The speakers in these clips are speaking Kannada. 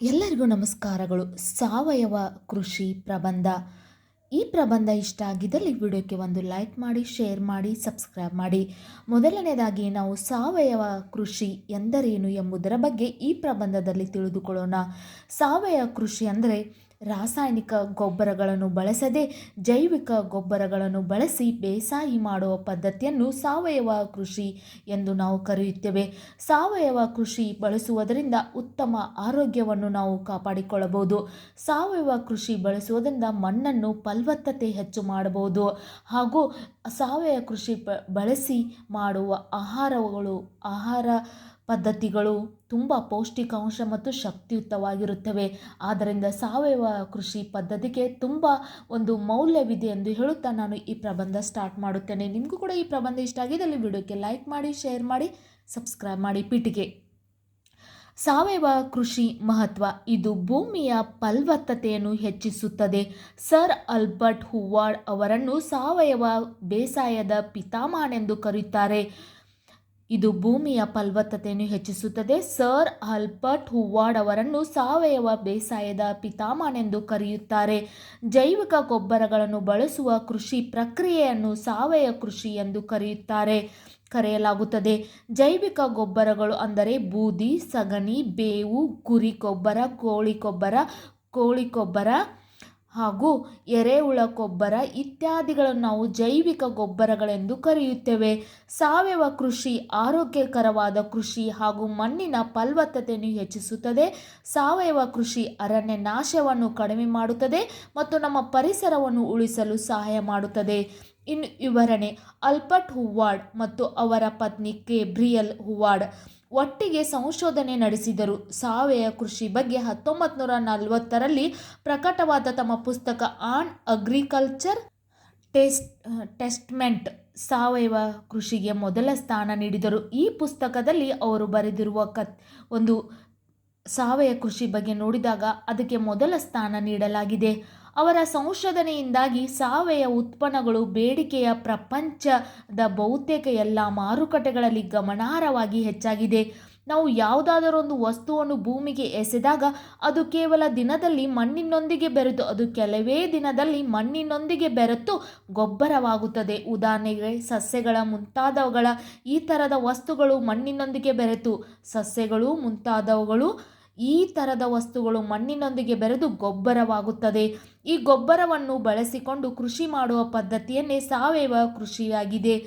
ಎಲ್ಲರಿಗೂ ನಮಸ್ಕಾರಗಳು. ಸಾವಯವ ಕೃಷಿ ಪ್ರಬಂಧ. ಈ ಪ್ರಬಂಧ ಇಷ್ಟ ಆಗಿದ್ದಲ್ಲಿ ವಿಡಿಯೋಕ್ಕೆ ಒಂದು ಲೈಕ್ ಮಾಡಿ, ಶೇರ್ ಮಾಡಿ, ಸಬ್ಸ್ಕ್ರೈಬ್ ಮಾಡಿ. ಮೊದಲನೇದಾಗಿ ನಾವು ಸಾವಯವ ಕೃಷಿ ಎಂದರೇನು ಎಂಬುದರ ಬಗ್ಗೆ ಈ ಪ್ರಬಂಧದಲ್ಲಿ ತಿಳಿದುಕೊಳ್ಳೋಣ. ಸಾವಯವ ಕೃಷಿ ಅಂದರೆ ರಾಸಾಯನಿಕ ಗೊಬ್ಬರಗಳನ್ನು ಬಳಸದೆ ಜೈವಿಕ ಗೊಬ್ಬರಗಳನ್ನು ಬಳಸಿ ಬೇಸಾಯ ಮಾಡುವ ಪದ್ಧತಿಯನ್ನು ಸಾವಯವ ಕೃಷಿ ಎಂದು ನಾವು ಕರೆಯುತ್ತೇವೆ. ಸಾವಯವ ಕೃಷಿ ಬಳಸುವುದರಿಂದ ಉತ್ತಮ ಆರೋಗ್ಯವನ್ನು ನಾವು ಕಾಪಾಡಿಕೊಳ್ಳಬಹುದು. ಸಾವಯವ ಕೃಷಿ ಬಳಸುವುದರಿಂದ ಮಣ್ಣನ್ನು ಫಲವತ್ತತೆ ಹೆಚ್ಚು ಮಾಡಬಹುದು. ಹಾಗೂ ಸಾವಯವ ಕೃಷಿ ಬಳಸಿ ಮಾಡುವ ಆಹಾರಗಳು, ಆಹಾರ ಪದ್ಧತಿಗಳು ತುಂಬ ಪೌಷ್ಟಿಕಾಂಶ ಮತ್ತು ಶಕ್ತಿಯುತವಾಗಿರುತ್ತವೆ. ಆದ್ದರಿಂದ ಸಾವಯವ ಕೃಷಿ ಪದ್ಧತಿಗೆ ತುಂಬ ಒಂದು ಮೌಲ್ಯವಿದೆ ಎಂದು ಹೇಳುತ್ತಾ ನಾನು ಈ ಪ್ರಬಂಧ ಸ್ಟಾರ್ಟ್ ಮಾಡುತ್ತೇನೆ. ನಿಮಗೂ ಕೂಡ ಈ ಪ್ರಬಂಧ ಇಷ್ಟ ಆಗಿದ್ದಲ್ಲಿ ವಿಡಿಯೋಕ್ಕೆ ಲೈಕ್ ಮಾಡಿ, ಶೇರ್ ಮಾಡಿ, ಸಬ್ಸ್ಕ್ರೈಬ್ ಮಾಡಿ ಪೀಠಿಗೆ. ಸಾವಯವ ಕೃಷಿ ಮಹತ್ವ, ಇದು ಭೂಮಿಯ ಫಲವತ್ತತೆಯನ್ನು ಹೆಚ್ಚಿಸುತ್ತದೆ. ಸರ್ ಅಲ್ಬರ್ಟ್ ಹುವಾರ್ಡ್ ಅವರನ್ನು ಸಾವಯವ ಬೇಸಾಯದ ಪಿತಾಮಹನೆಂದು ಕರೆಯುತ್ತಾರೆ ಇದು ಭೂಮಿಯ ಫಲವತ್ತತೆಯನ್ನು ಹೆಚ್ಚಿಸುತ್ತದೆ. ಸರ್ ಆಲ್ಬರ್ಟ್ ಹುವಾರ್ಡ್ ಅವರನ್ನು ಸಾವಯವ ಬೇಸಾಯದ ಪಿತಾಮಹನೆಂದು ಕರೆಯುತ್ತಾರೆ. ಜೈವಿಕ ಗೊಬ್ಬರಗಳನ್ನು ಬಳಸುವ ಕೃಷಿ ಪ್ರಕ್ರಿಯೆಯನ್ನು ಸಾವಯವ ಕೃಷಿ ಎಂದು ಕರೆಯುತ್ತಾರೆ. ಕರೆಯಲಾಗುತ್ತದೆ. ಜೈವಿಕ ಗೊಬ್ಬರಗಳು ಅಂದರೆ ಬೂದಿ, ಸಗಣಿ, ಬೇವು, ಕುರಿ ಗೊಬ್ಬರ, ಕೋಳಿ ಗೊಬ್ಬರ ಕೋಳಿ ಗೊಬ್ಬರ ಹಾಗೂ ಎರೆಹುಳ ಗೊಬ್ಬರ ಇತ್ಯಾದಿಗಳನ್ನು ನಾವು ಜೈವಿಕ ಗೊಬ್ಬರಗಳೆಂದು ಕರೆಯುತ್ತೇವೆ. ಸಾವಯವ ಕೃಷಿ ಆರೋಗ್ಯಕರವಾದ ಕೃಷಿ ಹಾಗೂ ಮಣ್ಣಿನ ಫಲವತ್ತತೆಯನ್ನು ಹೆಚ್ಚಿಸುತ್ತದೆ. ಸಾವಯವ ಕೃಷಿ ಅರಣ್ಯ ನಾಶವನ್ನು ಕಡಿಮೆ ಮಾಡುತ್ತದೆ ಮತ್ತು ನಮ್ಮ ಪರಿಸರವನ್ನು ಉಳಿಸಲು ಸಹಾಯ ಮಾಡುತ್ತದೆ. ಇನ್ನು ವಿವರಣೆ ಅಲ್ಬರ್ಟ್ ಹುವಾರ್ಡ್ ಮತ್ತು ಅವರ ಪತ್ನಿ ಕೆಬ್ರಿಯಲ್ ಹುವಾರ್ಡ್ ಒಟ್ಟಿಗೆ ಸಂಶೋಧನೆ ನಡೆಸಿದರು. ಸಾವಯವ ಕೃಷಿ ಬಗ್ಗೆ ಹತ್ತೊಂಬತ್ತು ನೂರ ನಲವತ್ತರಲ್ಲಿ ಪ್ರಕಟವಾದ ತಮ್ಮ ಪುಸ್ತಕ ಆನ್ ಅಗ್ರಿಕಲ್ಚರ್ ಟೆಸ್ಟ್, ಟೆಸ್ಟ್ಮೆಂಟ್ ಸಾವಯವ ಕೃಷಿಗೆ ಮೊದಲ ಸ್ಥಾನ ನೀಡಿದರು. ಈ ಪುಸ್ತಕದಲ್ಲಿ ಅವರು ಬರೆದಿರುವ ಕತ್ ಒಂದು ಸಾವಯವ ಕೃಷಿ ಬಗ್ಗೆ ನೋಡಿದಾಗ ಅದಕ್ಕೆ ಮೊದಲ ಸ್ಥಾನ ನೀಡಲಾಗಿದೆ. ಅವರ ಸಂಶೋಧನೆಯಿಂದಾಗಿ ಸಾವಯವ ಉತ್ಪನ್ನಗಳು ಬೇಡಿಕೆಯ ಪ್ರಪಂಚದ ಬಹುತೇಕ ಎಲ್ಲ ಮಾರುಕಟ್ಟೆಗಳಲ್ಲಿ ಗಮನಾರ್ಹವಾಗಿ ಹೆಚ್ಚಾಗಿದೆ. ನಾವು ಯಾವುದಾದರೊಂದು ವಸ್ತುವನ್ನು ಭೂಮಿಗೆ ಎಸೆದಾಗ ಅದು ಕೇವಲ ದಿನದಲ್ಲಿ ಮಣ್ಣಿನೊಂದಿಗೆ ಬೆರೆತು, ಅದು ಕೆಲವೇ ದಿನದಲ್ಲಿ ಮಣ್ಣಿನೊಂದಿಗೆ ಬೆರೆತು ಗೊಬ್ಬರವಾಗುತ್ತದೆ. ಉದಾಹರಣೆಗೆ ಸಸ್ಯಗಳ ಮುಂತಾದವುಗಳ ಈ ಥರದ ವಸ್ತುಗಳು ಮಣ್ಣಿನೊಂದಿಗೆ ಬೆರೆತು, ಸಸ್ಯಗಳು ಮುಂತಾದವುಗಳು ಈ ಥರದ ವಸ್ತುಗಳು ಮಣ್ಣಿನೊಂದಿಗೆ ಬೆರೆದು ಗೊಬ್ಬರವಾಗುತ್ತದೆ. ಈ ಗೊಬ್ಬರವನ್ನು ಬಳಸಿಕೊಂಡು ಕೃಷಿ ಮಾಡುವ ಪದ್ಧತಿಯನ್ನೇ ಸಾವಯವ ಕೃಷಿಯಾಗಿದೆ.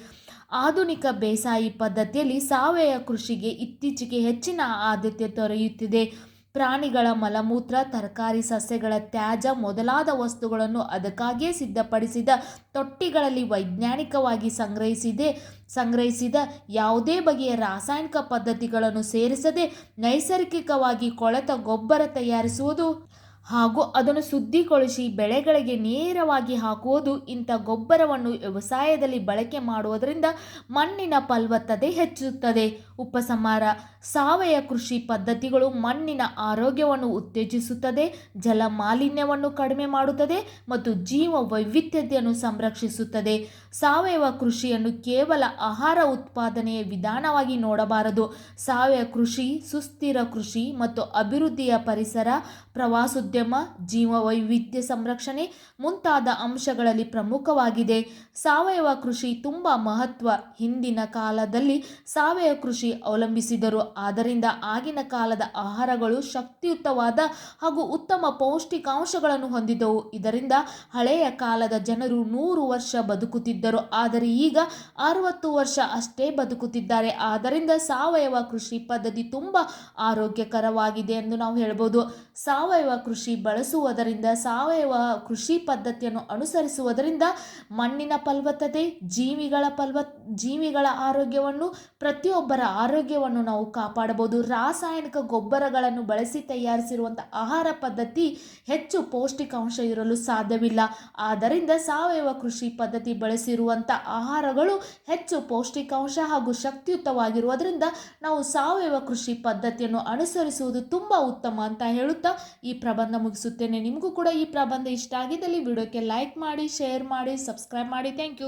ಆಧುನಿಕ ಬೇಸಾಯಿ ಪದ್ಧತಿಯಲ್ಲಿ ಸಾವಯವ ಕೃಷಿಗೆ ಇತ್ತೀಚೆಗೆ ಹೆಚ್ಚಿನ ಆದ್ಯತೆ ದೊರೆಯುತ್ತಿದೆ. ಪ್ರಾಣಿಗಳ ಮಲಮೂತ್ರ, ತರಕಾರಿ, ಸಸ್ಯಗಳ ತ್ಯಾಜ್ಯ ಮೊದಲಾದ ವಸ್ತುಗಳನ್ನು ಅದಕ್ಕಾಗಿಯೇ ಸಿದ್ಧಪಡಿಸಿದ ತೊಟ್ಟಿಗಳಲ್ಲಿ ವೈಜ್ಞಾನಿಕವಾಗಿ ಸಂಗ್ರಹಿಸಿದೆ. ಸಂಗ್ರಹಿಸಿದ ಯಾವುದೇ ಬಗೆಯ ರಾಸಾಯನಿಕ ಪದ್ಧತಿಗಳನ್ನು ಸೇರಿಸದೆ ನೈಸರ್ಗಿಕವಾಗಿ ಕೊಳೆತ ಗೊಬ್ಬರ ತಯಾರಿಸುವುದು ಹಾಗೂ ಅದನ್ನು ಶುದ್ಧಿಗೊಳಿಸಿ ಬೆಳೆಗಳಿಗೆ ನೇರವಾಗಿ ಹಾಕುವುದು ಇಂಥ ಗೊಬ್ಬರವನ್ನು ವ್ಯವಸಾಯದಲ್ಲಿ ಬಳಕೆ ಮಾಡುವುದರಿಂದ ಮಣ್ಣಿನ ಫಲವತ್ತತೆ ಹೆಚ್ಚುತ್ತದೆ. ಉಪಸಂಹಾರ. ಸಾವಯವ ಕೃಷಿ ಪದ್ಧತಿಗಳು ಮಣ್ಣಿನ ಆರೋಗ್ಯವನ್ನು ಉತ್ತೇಜಿಸುತ್ತದೆ, ಜಲ ಮಾಲಿನ್ಯವನ್ನು ಕಡಿಮೆ ಮಾಡುತ್ತದೆ ಮತ್ತು ಜೀವ ವೈವಿಧ್ಯತೆಯನ್ನು ಸಂರಕ್ಷಿಸುತ್ತದೆ. ಸಾವಯವ ಕೃಷಿಯನ್ನು ಕೇವಲ ಆಹಾರ ಉತ್ಪಾದನೆಯ ವಿಧಾನವಾಗಿ ನೋಡಬಾರದು. ಸಾವಯವ ಕೃಷಿ, ಸುಸ್ಥಿರ ಕೃಷಿ ಮತ್ತು ಅಭಿವೃದ್ಧಿಯ ಪರಿಸರ, ಪ್ರವಾಸೋದ್ಯಮ ಜೀವ ವೈವಿಧ್ಯ ಸಂರಕ್ಷಣೆ ಮುಂತಾದ ಅಂಶಗಳಲ್ಲಿ ಪ್ರಮುಖವಾಗಿದೆ. ಸಾವಯವ ಕೃಷಿ ತುಂಬ ಮಹತ್ವ. ಹಿಂದಿನ ಕಾಲದಲ್ಲಿ ಸಾವಯವ ಕೃಷಿ ಅವಲಂಬಿಸಿದರು. ಆದ್ದರಿಂದ ಆಗಿನ ಕಾಲದ ಆಹಾರಗಳು ಶಕ್ತಿಯುತವಾದ ಹಾಗೂ ಉತ್ತಮ ಪೌಷ್ಟಿಕಾಂಶಗಳನ್ನು ಹೊಂದಿದ್ದವು. ಇದರಿಂದ ಹಳೆಯ ಕಾಲದ ಜನರು ನೂರು ವರ್ಷ ಬದುಕುತ್ತಿದ್ದರು. ಆದರೆ ಈಗ ಅರವತ್ತು ವರ್ಷ ಅಷ್ಟೇ ಬದುಕುತ್ತಿದ್ದಾರೆ. ಆದ್ದರಿಂದ ಸಾವಯವ ಕೃಷಿ ಪದ್ಧತಿ ತುಂಬ ಆರೋಗ್ಯಕರವಾಗಿದೆ ಎಂದು ನಾವು ಹೇಳ್ಬೋದು. ಸಾವಯವ ಕೃಷಿ ಬಳಸುವುದರಿಂದ, ಸಾವಯವ ಕೃಷಿ ಪದ್ಧತಿಯನ್ನು ಅನುಸರಿಸುವುದರಿಂದ ಮಣ್ಣಿನ ಫಲವತ್ತತೆ, ಜೀವಿಗಳ ಫಲವ, ಜೀವಿಗಳ ಆರೋಗ್ಯವನ್ನು, ಪ್ರತಿಯೊಬ್ಬರ ಆರೋಗ್ಯವನ್ನು ನಾವು ಕಾಪಾಡಬಹುದು. ರಾಸಾಯನಿಕ ಗೊಬ್ಬರಗಳನ್ನು ಬಳಸಿ ತಯಾರಿಸಿರುವಂಥ ಆಹಾರ ಪದ್ಧತಿ ಹೆಚ್ಚು ಪೌಷ್ಟಿಕಾಂಶ ಇರಲು ಸಾಧ್ಯವಿಲ್ಲ. ಆದ್ದರಿಂದ ಸಾವಯವ ಕೃಷಿ ಪದ್ಧತಿ ಬಳಸಿರುವಂಥ ಆಹಾರಗಳು ಹೆಚ್ಚು ಪೌಷ್ಟಿಕಾಂಶ ಹಾಗೂ ಶಕ್ತಿಯುತವಾಗಿರುವುದರಿಂದ ನಾವು ಸಾವಯವ ಕೃಷಿ ಪದ್ಧತಿಯನ್ನು ಅನುಸರಿಸುವುದು ತುಂಬ ಉತ್ತಮ ಅಂತ ಹೇಳುತ್ತಾ ಈ ಪ್ರಬಂಧ ಮುಗಿಸುತ್ತೇನೆ. ನಿಮಗೂ ಕೂಡ ಈ ಪ್ರಬಂಧ ಇಷ್ಟ ಆಗಿದ್ದಲ್ಲಿ ವಿಡಿಯೋಕ್ಕೆ ಲೈಕ್ ಮಾಡಿ ಶೇರ್ ಮಾಡಿ ಸಬ್ಸ್ಕ್ರೈಬ್ ಮಾಡಿ. Thank you